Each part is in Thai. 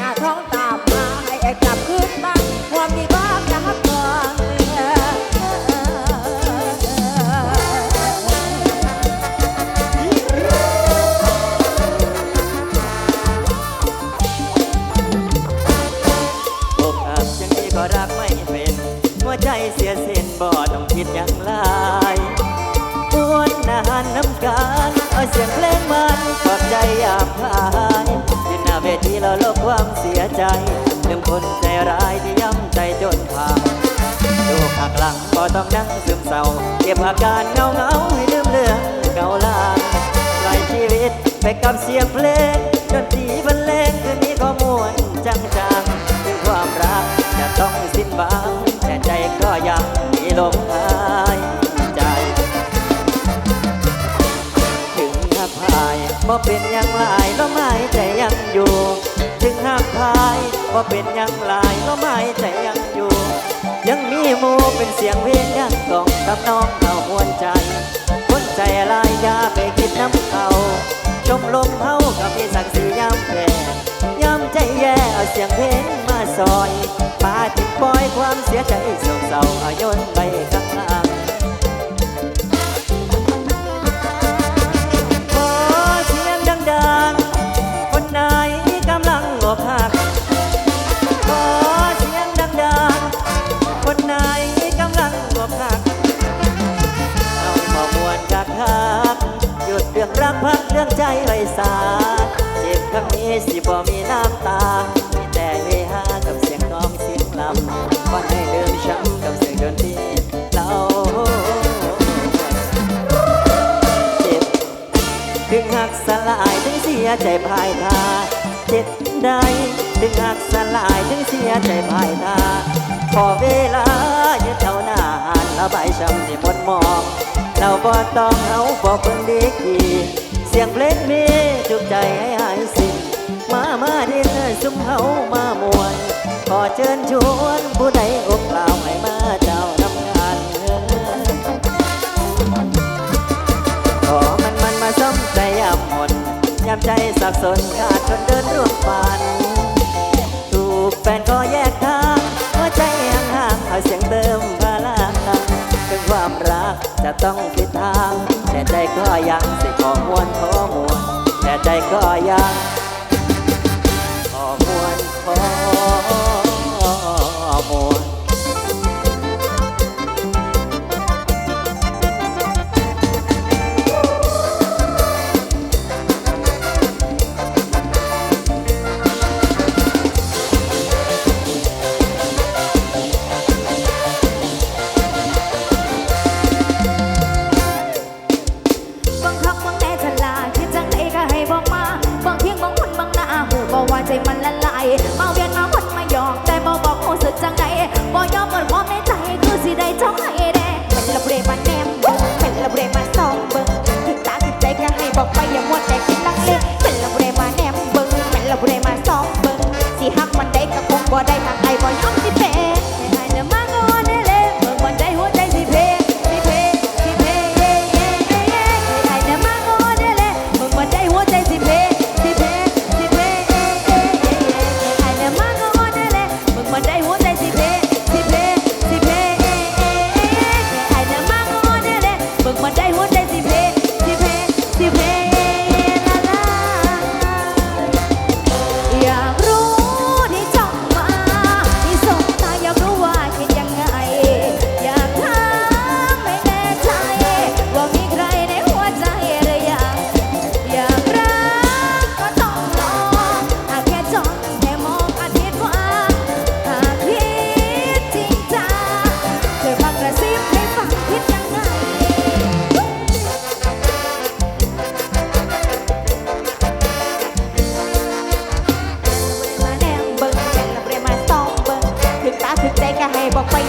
น้าท้องตามมาให้ไอกับ ทีเราลบความเสียใจลืมคนใจร้ายที่ย้ำใจจนผ่านดูหักหลังบ่ต้องนั่งซึมเศร้าเก็บอาการเงาเงาให้ลืมเรื่องเก่าลางล่อยชีวิตไปกับเสียงเพลงดนตรีบรรเลงคืนนี้ก็ม่วนจังจังถึงความรักจะต้องสิ้นหวังแต่ใจก็ยังมีลมหาย บ่เป็นยังหลายแล้วไม่ใจยังอยู่ ถึงหักพายบ่เป็นยังหลายแล้วไม่ใจยังอยู่ ยังมีหมูเป็นเสียงเพลงยังกล่องกับน้องเอามวนใจ คนใจลายยาไปคิดน้ำเขาชมลมเฮากับมีสักสีย้ำแผ่ย้ำใจแย่เอาเสียงเพลงมาซอยปาจิตปล่อยความเสียใจโศกเศร้าเอายนไป ใจไว้สาเจ็บครั้งนี้สิบ่มีน้ำตา มีแต่เฮฮากับเสียงกลองเสียงลำวันให้ลืมช้ำกับเสียงดนตรีเราเจ็บถึงหักสลายถึงเสียใจภายทาเจ็บได้ถึงหักสลายถึงเสียใจภายทาขอเวลาหยุดเท่าหน้าอ่านระบายช้ำที่หมดหมองเราบ่ต้องเอาบอกเพิ่งดีกีเสียงเพลงมีจุกใจให้หายสิ้นมา มาดินซุ่มเฮามามวนขอเชิญชวนผู้ใดอกเปล่าให้มาเจ้านำงานเออขอมันมันมาซ่อมใจยามหมดยามใจสับสนขาดคนเดินร่วมฝันถูกแฟนก็แยกทางหัวใจห่างๆเอาเสียงเติมพลังถึงความรักจะต้องผิดทาง ก็ยังสิขอมวนขอมวนแต่ใจก็ยัง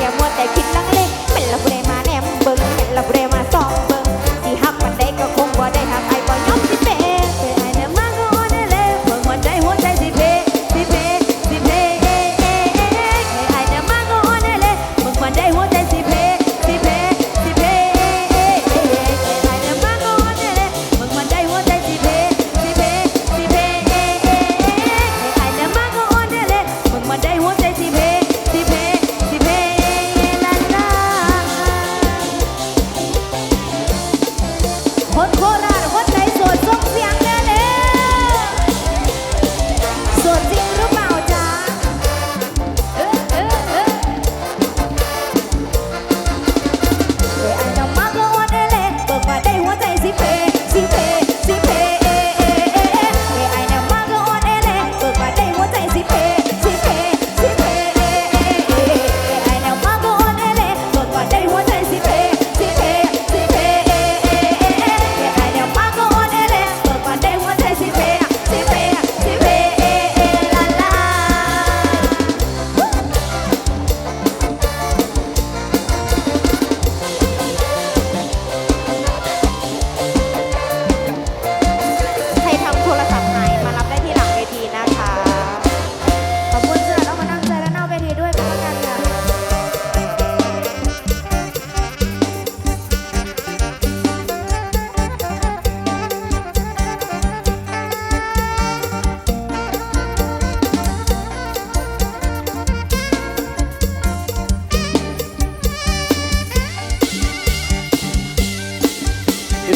อย่ามัวแต่คิดลัง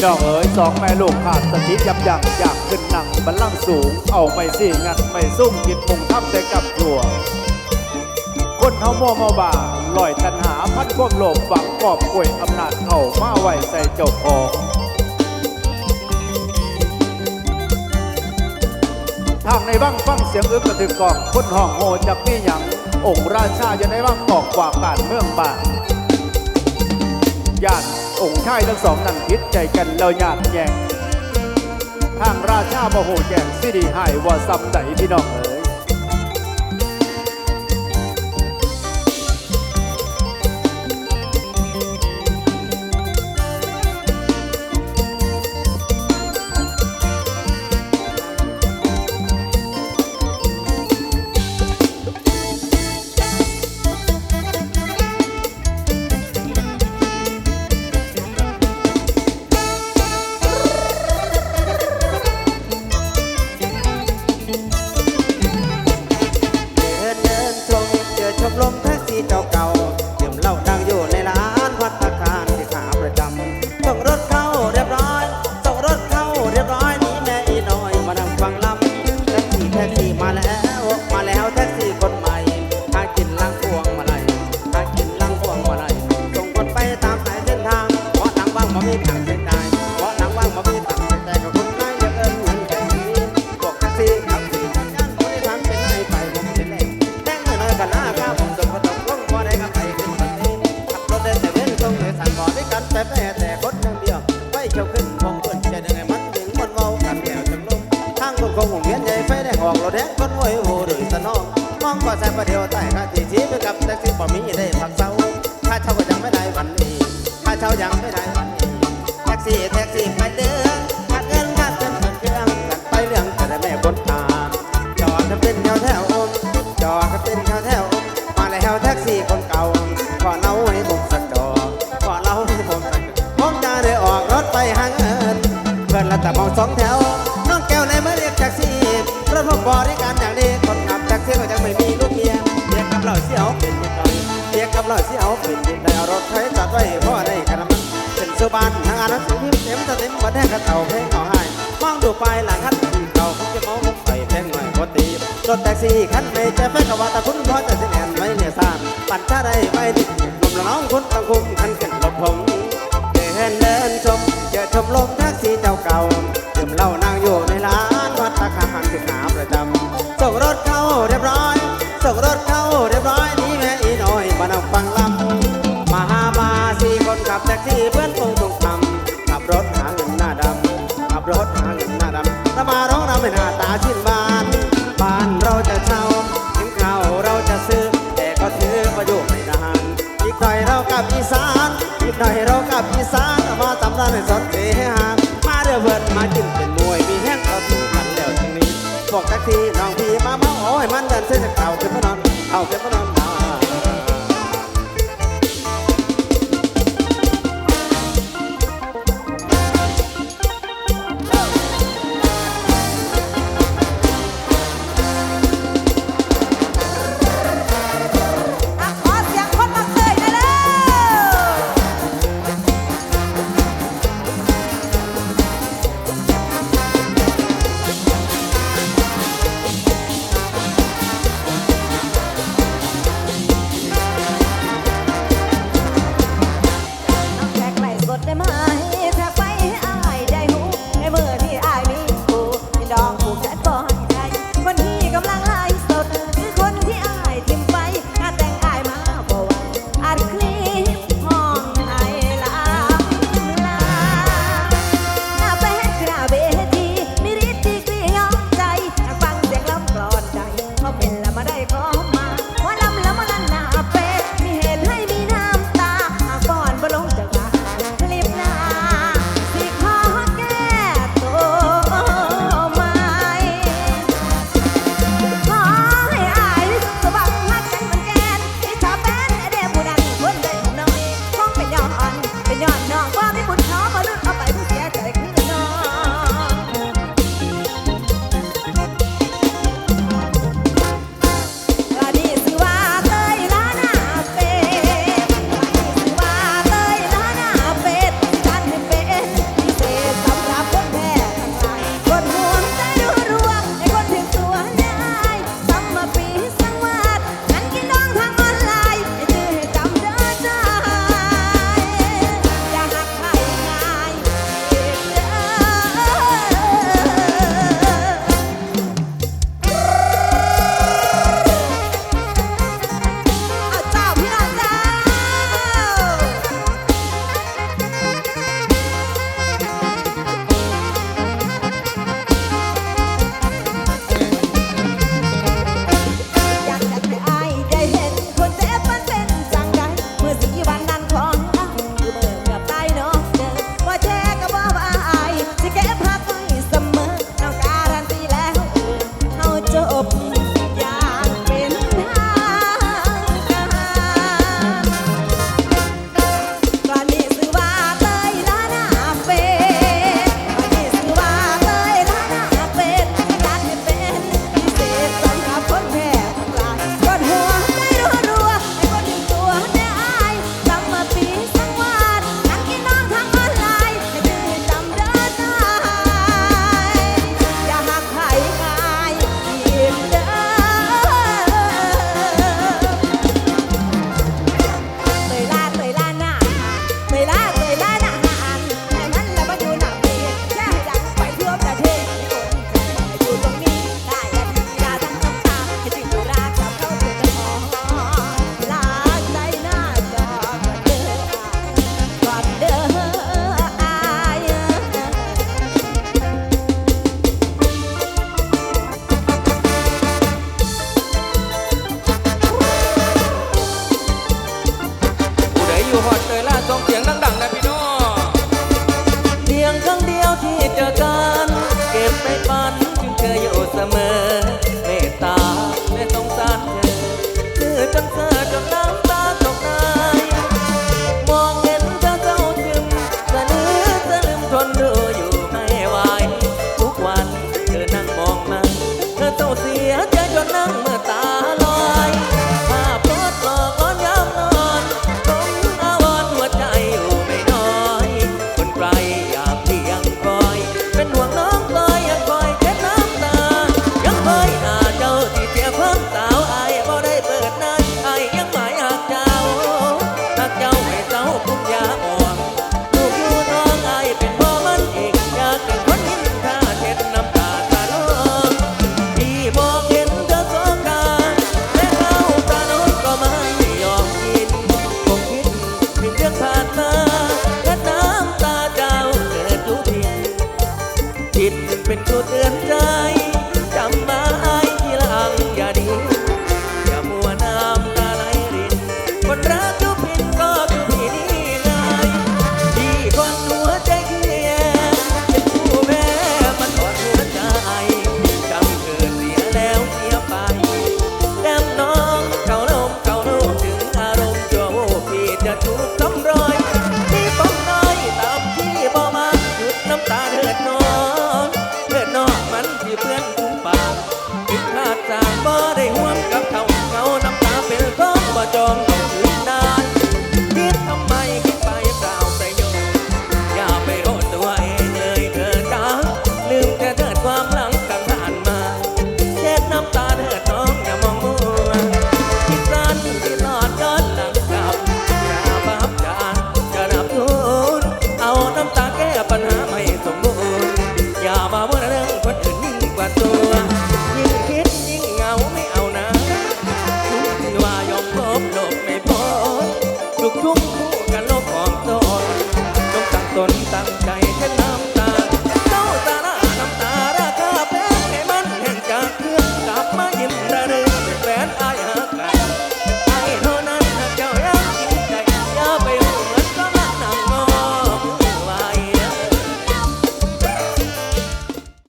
พี่น้องเอ๋ยสองแม่ลูกขาดสติยับยั้งอยากขึ้นหนังบัลลังสูง เอาไม่สี่งัดไม่ซุ่มกินมุงทับแต่กับครัว คนเฮาโมเมาบ่าลอยตันหาพัดความโลบหวังกอบกวยอำนาจเข้ามาไว้ใส่เจ้าของทางในบ้างฟังเสียงอึกกระถึกกองคนห้องโหจักพี่หยังองค์ราชาอยู่ในบ้างออกกว่าการเมืองบ้านย่าน องค์ชายทั้งสองนั่งคิดใจกันแล้วหยาดแยงทางราชาโมโหแยงสิดีหายว่าซ้ำใหนพี่น้อง อยู่ไปหลังคันที่เก่าคงจะมองใส่แพงหน่อยก็ตีรถแท็กซี่คันไม่จะแฟนกว่าแต่คุณพอจะสิแอนไว้เนี่ยสามปัดชาได้ไปติดลมน้องคุณต้องคุ้มคันกันหลบผมเดินเดินชมเจอชมลมแท็กซี่เจ้าเก่าดื่มเหล้าับอีสานอีกหน่อยเรากับอีสานมาตำร้านให้สดเสียงมาเดือเบิดมากินเป็นมวยมีแห้งเอาถูกพันแล้วทั้งนี้บอกจักทีน้องพี่มาเมาโอ้ยมันเดินเส้นจากเต่าเต็นมานอนเอาเต็นมานอน